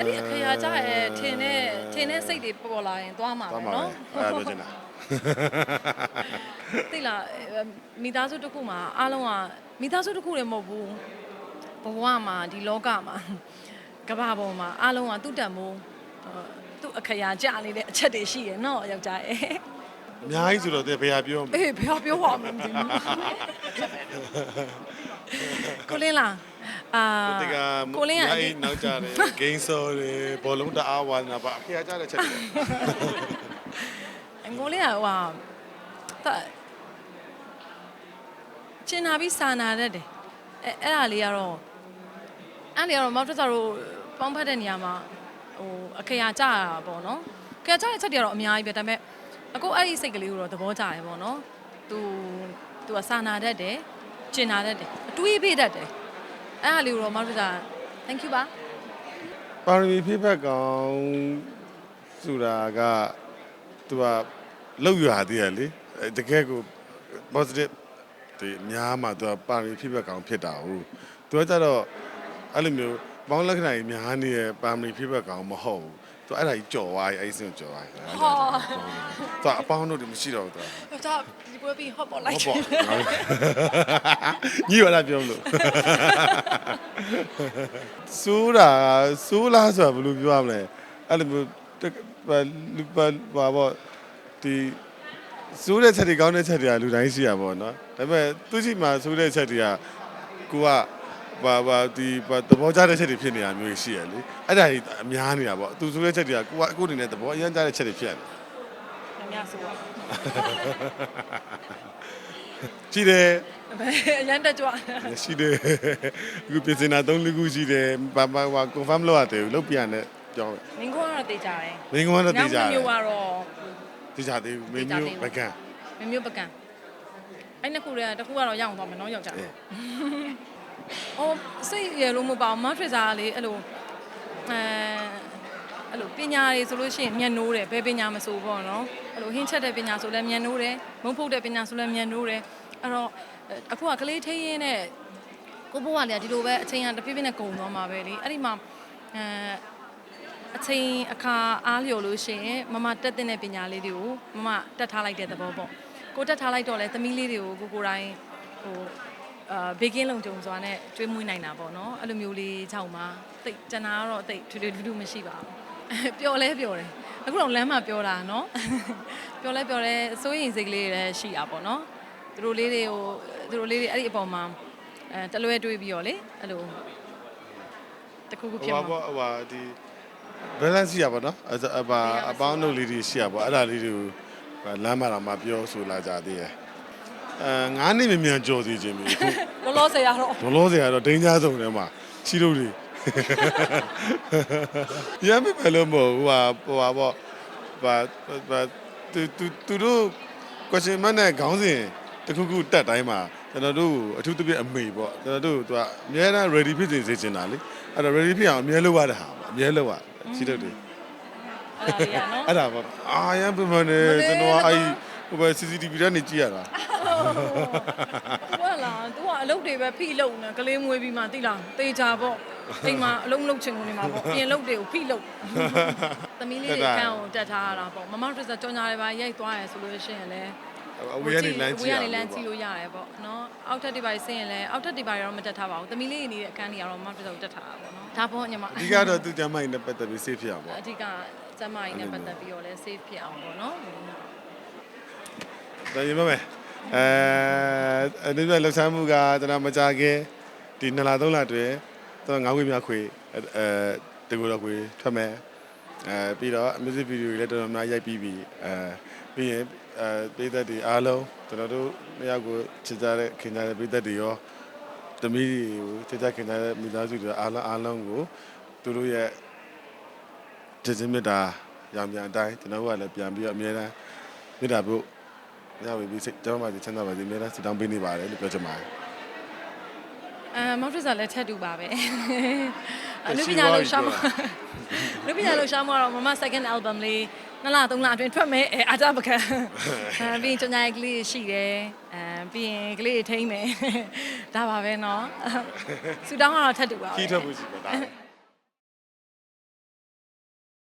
အဲ့ဒီအခရာကြရဲ့ထင်းနဲ့ထင်းနဲ့စိတ်တွေပေါ်လာရင်သွားမှာသွားပဲမှာပဲနော်အဲ့ဒါပြောချင်တာ သိလားအဲမိသားစုတစ်ခုမှာအားလုံးကမိသားစုတစ်ခုလည်းမဟုတ်ဘူးဘဝမှာဒီလောကမှာကမ္ဘာပေါ်မှာအားလုံးကသူ့တန်မိုးဟိုသူ့အခရာကြနေတဲ့အချက်တွေရှိရယ်နော်ယောက်ျားရဲ့ အများကြီးဆိုတော့တဲ့ဘယ်ဟာပြောမလဲ အေးဘယ်ပြောပါမလဲမသိဘူးကိုလင်းလား အာတကကိုလင်းကအဲ့ဒီနောက်ကြတယ်ဂိမ်းဆော်တယ်ဘောလုံးတအားဝါနာပါအခရာကြတဲ့ချက်တွေကိုလင်းကဟိုဟာတာကျင်နာပြီးစာနာတတ်တယ်အဲအဲ့ဒါလေးကတော့အဲ့လေကတော့မောက်ထဆာတို့ပေါင်းဖက်တဲ့နေရာမှာဟိုအခရာကြရတာပေါ့နော်အခရာကြတဲ့ချက်တွေကတော့အများကြီးပဲဒါပေမဲ့အခုအဲ့ဒီစိတ်ကလေးကိုတော့သဘောကျတယ်ပေါ့နော်သူသူကစာနာတတ်တယ်ကျင်နာတတ်တယ်အတွေးပေးတတ်တယ် အဲ့ဒါလေးကိုတော့မောက်ထဆာ thank you ပါပါရမီဖိဖက်ကောင်ဆိုတာကသူကလောက်ရသေးရလေအဲ့တကယ်ကို positive ဒီအများမှာသူကပါရမီဖိဖက်ကောင်ဖြစ်တာဟုတ်သူကကြတော့အဲ့လိုမျိုးဘောင်းလက္ခဏာကြီးများနေတဲ့ပါရမီဖိဖက်ကောင်မဟုတ်ဘူး သူအဲ့ဒါကြီးကြော်သွားပြီအဲ့ဒီစင်ကြော်သွားပြီ ဟာ သူကအပေါင်းတို့တွေမရှိတော့ဘူးသူက ဒါဒီပွဲပြီးဟော့ပေါ်လိုက် ဟုတ်ပေါ့ညီရတာပြောမလို့စိုးတာစိုးလားဆိုတာဘယ်လိုပြောရမလဲအဲ့လိုမျိုးတကဘာလူပါဘာပေါ့ဒီစိုးတဲ့ချက်တွေကောင်းတဲ့ချက်တွေကလူတိုင်းရှိရပါတော့เนาะဒါပေမဲ့သူရှိမှစိုးတဲ့ချက်တွေကကိုက ဘာဘာဒီဘာသဘောကျတဲ့ချက်တွေဖြစ်နေတာမျိုးရှိရလေအဲ့ဒါကြီးအများနေတာပေါ့သူစိုးတဲ့ချက်တွေကကိုကအခုအနေနဲ့သဘောအရင်ကျတဲ့ချက်တွေဖြစ်နေညဆိုတော့ကြည့်တယ်အရန်တက်ကြွရှိတယ်အခုပြင်စင်တာ၃လူခုရှိတယ်ဘာဘာဘာ confirm လုပ်ရတယ်လုပ်ပြန်တယ်ကြောင်းမင်းကတော့တေးကြတယ်မင်းကတော့တေးကြတယ်မျိုးကတော့တေးကြသေးဘူးမင်းမျိုးဘကန်မင်းမျိုးပကံအဲ့နှစ်ခုတည်းတစ်ခုကတော့ရအောင်သွားမယ်နော်ယောက်ျား အေးအော်စိတ်ရလို့မပေါ့မထရစာလေးအဲ့လိုအဲအဲ့လိုပညာတွေဆိုလို့ရှိရင်မြန်နိုးတယ်ဘယ်ပညာမဆိုပေါ့နော်အဲ့လိုဟင်းချက်တဲ့ပညာဆိုလည်းမြန်နိုးတယ်မုံဖုတ်တဲ့ပညာဆိုလည်းမြန်နိုးတယ်အဲ့တော့အခုကကလေးထိရင်းနဲ့ကိုဘွားလေးကဒီလိုပဲအချိန်ကတဖြည်းဖြည်းနဲ့ကုန်သွားမှာပဲလေအဲ့ဒီမှာအဲအချိန်အခါအားလျော်လို့ရှိရင်မမတက်တဲ့ပညာလေးတွေကိုမမတက်ထားလိုက်တဲ့သဘောပေါ့ကိုတက်ထားလိုက်တော့လေသမီးလေးတွေကိုကိုကိုယ်တိုင်ဟို အာဘေကင်းလုံကြုံစွာနဲ့ကျွေးမွေးနိုင်တာပေါ့နော်အဲ့လိုမျိုးလေးကြောင့်ပါတိတ်ကျန်တာကတော့တိတ်ထွေထွေထူးထူးမရှိပါဘူးပျော်လဲပျော်တယ်အခုတော့လမ်းမှာပြောတာနော်ပျော်လဲပျော်တယ်စိုးရင်စိတ်ကလေးတွေလည်းရှိတာပေါ့နော်သူတို့လေးတွေကိုသူတို့လေးတွေအဲ့ဒီအပေါ်မှာအဲတလွဲတွေးပြီးတော့လေအဲ့လိုတခုခုဟိုဖြစ်ဘာမှာပေါ့ဟိုဘာဒီ balance ရှိရပါတော့အဘာအပေါင်းတို့လေးတွေရှိရပါအဲ့ဒါလေးတွေကိုလမ်းမှာတော့မပြောဆိုလာကြသေးရဲ့ အဲငါးနှစ်မြမြန်ကြော်စီခြင်းပြီအခုလောလောဆယ်ရတော့ဘလောစရာတော့ဒိန်းကြားဆုံးထဲမှာချီလို့တွေရမ်းပဲလို့မဟုတ်ဟိုဟာဟိုဟာပေါ့ဘာဘာသူသူသူတို့ question mark နဲ့ခေါင်းစဉ်တစ်ခုခုတက်တိုင်းမှာကျွန်တော်တို့အထူးသဖြင့်အမေပေါ့ကျွန်တော်တို့သူကအများအား ready ဖြစ်စေချင်တာလေအဲ့တော့ ready ဖြစ်အောင်အများလုပ်ရတဲ့ဟာပေါ့အများလုပ်ရချီလို့တွေအဲ့ဒါလေးရနော်အဲ့ဒါပေါ့အာရမ်းပြမနေကျွန်တော်ကအဲ့ ဟိုပဲ CCTV ထဲနေကြည့်ရတာသူကလားသူကအလုပ်တွေပဲဖိလုပ်နေကလေးမွေးပြီးမှသိလားတေချာပေါ့အိမ်မှာအလုံးမလုပ်ချင်ကုန်နေမှာပေါ့ပြင်လုပ်တွေကိုဖိလုပ်သမီးလေးတွေအခန်းကိုတက်ထားရတာပေါ့မမတို့ကကြောင်ညာတွေပါရိုက်သွားရဆိုလို့ရှိရင်လည်းအဝေးကနေလမ်းကြည့်ရဝေးအောင်ကနေလမ်းကြည့်လို့ရတယ်ပေါ့နော်အောက်ထပ်တွေပါဆင်းရင်လည်းအောက်ထပ်တွေပါတော့မတက်ထားပါဘူးသမီးလေးတွေနေတဲ့အခန်းတွေကတော့မမတို့တက်ထားတာပေါ့နော်ဒါပေါ့ညီမအဓိကတော့သူကျမ်းမိုင်းနဲ့ပတ်သက်ပြီး safe ဖြစ်အောင်ပေါ့အဓိကစမ်းမကြီးနဲ့ပတ်သက်ပြီးတော့လည်း safe ဖြစ်အောင်ပေါ့နော် ဒါရင်မမယ်အဲအဲဒီလိုလှူဆန်းမှုကကျွန်တော်မကြခင်ဒီ2လ3လတွင်ကျွန်တော်ငါးခွေများခွေအဲတကူတော့ခွေထွက်မယ်အဲပြီးတော့ music video တွေလည်းတော်တော်များရိုက်ပြီးပြီအဲပြီးရင်အဲပြည်သက်တွေအားလုံးကျွန်တော်တို့နှစ်ယောက်ကိုချစ်ကြတဲ့ခင်ကြတဲ့ပြည်သက်တွေရောသမီးတွေကိုချစ်ကြခင်ကြတဲ့မိသားစုတွေအားလုံးအားလုံးကိုသူတို့ရဲ့ချစ်ချင်းမြတ်တာရောင်ပြန်အတိုင်းကျွန်တော်တို့ကလည်းပြန်ပြီးတော့အများအားမြတ်တာဖို့ ရပါပြီစိတ်တောင်းပါစေချမ်းသာပါစေအများအားစတောင်းပေးနေပါတယ်လို့ပြောချင်ပါတယ် အဲမောက်ထရစာလည်းထက်တူပါပဲအနုပညာလို့ရှာမအနုပညာလို့ရှာမတော့မမ second album လေးနှစ်လသုံးလအတွင်းထွက်မယ်အဲအာကြပကံအဲပြီးရင်ကျွန်တော်ရဲ့ကလေးရှိတယ်အဲပြီးရင်ကလေးထိမ့်မယ်ဒါပါပဲเนาะဆူတောင်းကတော့ထက်တူပါပဲ ခီးထွက်ဖို့ရှိပါဒါ